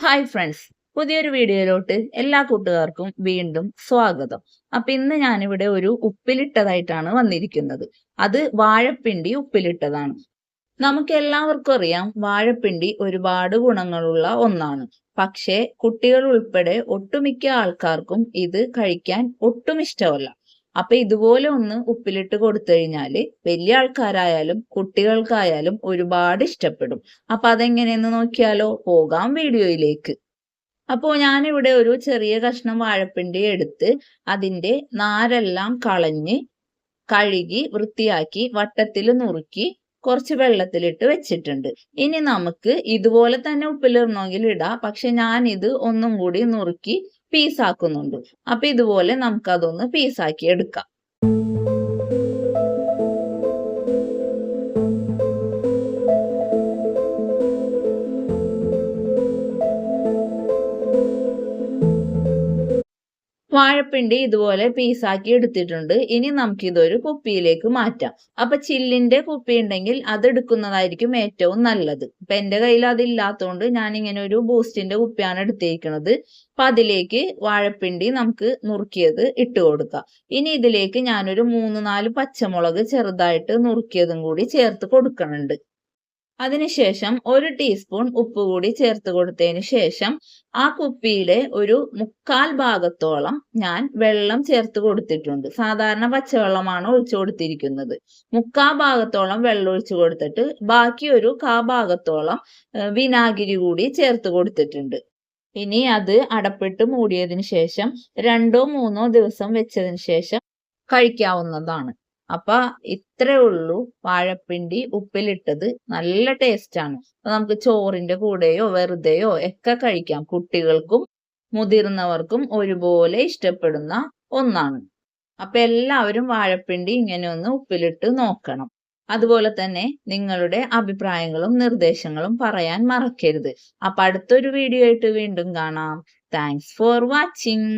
Hi friends പുതിയൊരു വീഡിയോയിലോട്ട് എല്ലാ കൂട്ടുകാർക്കും വീണ്ടും സ്വാഗതം. അപ്പൊ ഇന്ന് ഞാനിവിടെ ഒരു ഉപ്പിലിട്ടതായിട്ടാണ് വന്നിരിക്കുന്നത്. അത് വാഴപ്പിണ്ടി ഉപ്പിലിട്ടതാണ്. നമുക്ക് എല്ലാവർക്കും അറിയാം വാഴപ്പിണ്ടി ഒരുപാട് ഗുണങ്ങളുള്ള ഒന്നാണ്. പക്ഷേ കുട്ടികൾ ഉൾപ്പെടെ ഒട്ടുമിക്ക ആൾക്കാർക്കും ഇത് കഴിക്കാൻ ഒട്ടും ഇഷ്ടമല്ല. അപ്പൊ ഇതുപോലെ ഒന്ന് ഉപ്പിലിട്ട് കൊടുത്തു കഴിഞ്ഞാൽ വലിയ ആൾക്കാരായാലും കുട്ടികൾക്കായാലും ഒരുപാട് ഇഷ്ടപ്പെടും. അപ്പൊ അതെങ്ങനെയെന്ന് നോക്കിയാലോ? പോകാം വീഡിയോയിലേക്ക്. അപ്പോൾ ഞാനിവിടെ ഒരു ചെറിയ കഷ്ണം വാഴപ്പിണ്ടി എടുത്ത് അതിന്റെ നാരെല്ലാം കളഞ്ഞ് കഴുകി വൃത്തിയാക്കി വട്ടത്തിൽ നുറുക്കി കുറച്ച് വെള്ളത്തിലിട്ട് വെച്ചിട്ടുണ്ട്. ഇനി നമുക്ക് ഇതുപോലെ തന്നെ ഉപ്പിലിടണമെങ്കിൽ ഇടാം. പക്ഷെ ഞാൻ ഇത് ഒന്നും കൂടി നുറുക്കി പീസാക്കുന്നുണ്ട്. അപ്പൊ ഇതുപോലെ നമുക്കതൊന്ന് പീസാക്കി എടുക്കാം. വാഴപ്പിണ്ടി ഇതുപോലെ പീസാക്കി എടുത്തിട്ടുണ്ട്. ഇനി നമുക്കിതൊരു കുപ്പിയിലേക്ക് മാറ്റാം. അപ്പൊ ചില്ലിന്റെ കുപ്പി ഉണ്ടെങ്കിൽ അതെടുക്കുന്നതായിരിക്കും ഏറ്റവും നല്ലത്. ഇപ്പൊ എന്റെ കയ്യിൽ അതില്ലാത്തതുകൊണ്ട് ഞാൻ ഇങ്ങനെ ഒരു ബൂസ്റ്റിന്റെ കുപ്പിയാണ് എടുത്തിരിക്കുന്നത്. അപ്പൊ അതിലേക്ക് വാഴപ്പിണ്ടി നമുക്ക് നുറുക്കിയത് ഇട്ട് കൊടുക്കാം. ഇനി ഇതിലേക്ക് ഞാനൊരു മൂന്ന് നാല് പച്ചമുളക് ചെറുതായിട്ട് നുറുക്കിയതും കൂടി ചേർത്ത് കൊടുക്കണുണ്ട് അതിനുശേഷം ഒരു ടീസ്പൂൺ ഉപ്പ് കൂടി ചേർത്ത് കൊടുത്തതിന് ശേഷം ആ കുപ്പിയിലെ ഒരു മുക്കാൽ ഭാഗത്തോളം ഞാൻ വെള്ളം ചേർത്ത് കൊടുത്തിട്ടുണ്ട്. സാധാരണ പച്ചവെള്ളമാണ് ഒഴിച്ചു കൊടുത്തിരിക്കുന്നത്. മുക്കാൽ ഭാഗത്തോളം വെള്ളം ഒഴിച്ചു കൊടുത്തിട്ട് ബാക്കി ഒരു കാ ഭാഗത്തോളം വിനാഗിരി കൂടി ചേർത്ത് കൊടുത്തിട്ടുണ്ട്. ഇനി അത് അടപ്പിട്ട് മൂടിയതിന് ശേഷം രണ്ടോ മൂന്നോ ദിവസം വെച്ചതിന് ശേഷം കഴിക്കാവുന്നതാണ്. അപ്പൊ ഇത്രേ ഉള്ളൂ വാഴപ്പിണ്ടി ഉപ്പിലിട്ടത്. നല്ല ടേസ്റ്റ് ആണ് നമുക്ക് ചോറിന്റെ കൂടെയോ വെറുതെയോ ഒക്കെ കഴിക്കാം. കുട്ടികൾക്കും മുതിർന്നവർക്കും ഒരുപോലെ ഇഷ്ടപ്പെടുന്ന ഒന്നാണ്. അപ്പൊ എല്ലാവരും വാഴപ്പിണ്ടി ഇങ്ങനെ ഒന്ന് ഉപ്പിലിട്ട് നോക്കണം. അതുപോലെ തന്നെ നിങ്ങളുടെ അഭിപ്രായങ്ങളും നിർദ്ദേശങ്ങളും പറയാൻ മറക്കരുത്. അപ്പൊ അടുത്തൊരു വീഡിയോ ആയിട്ട് വീണ്ടും കാണാം. Thanks for watching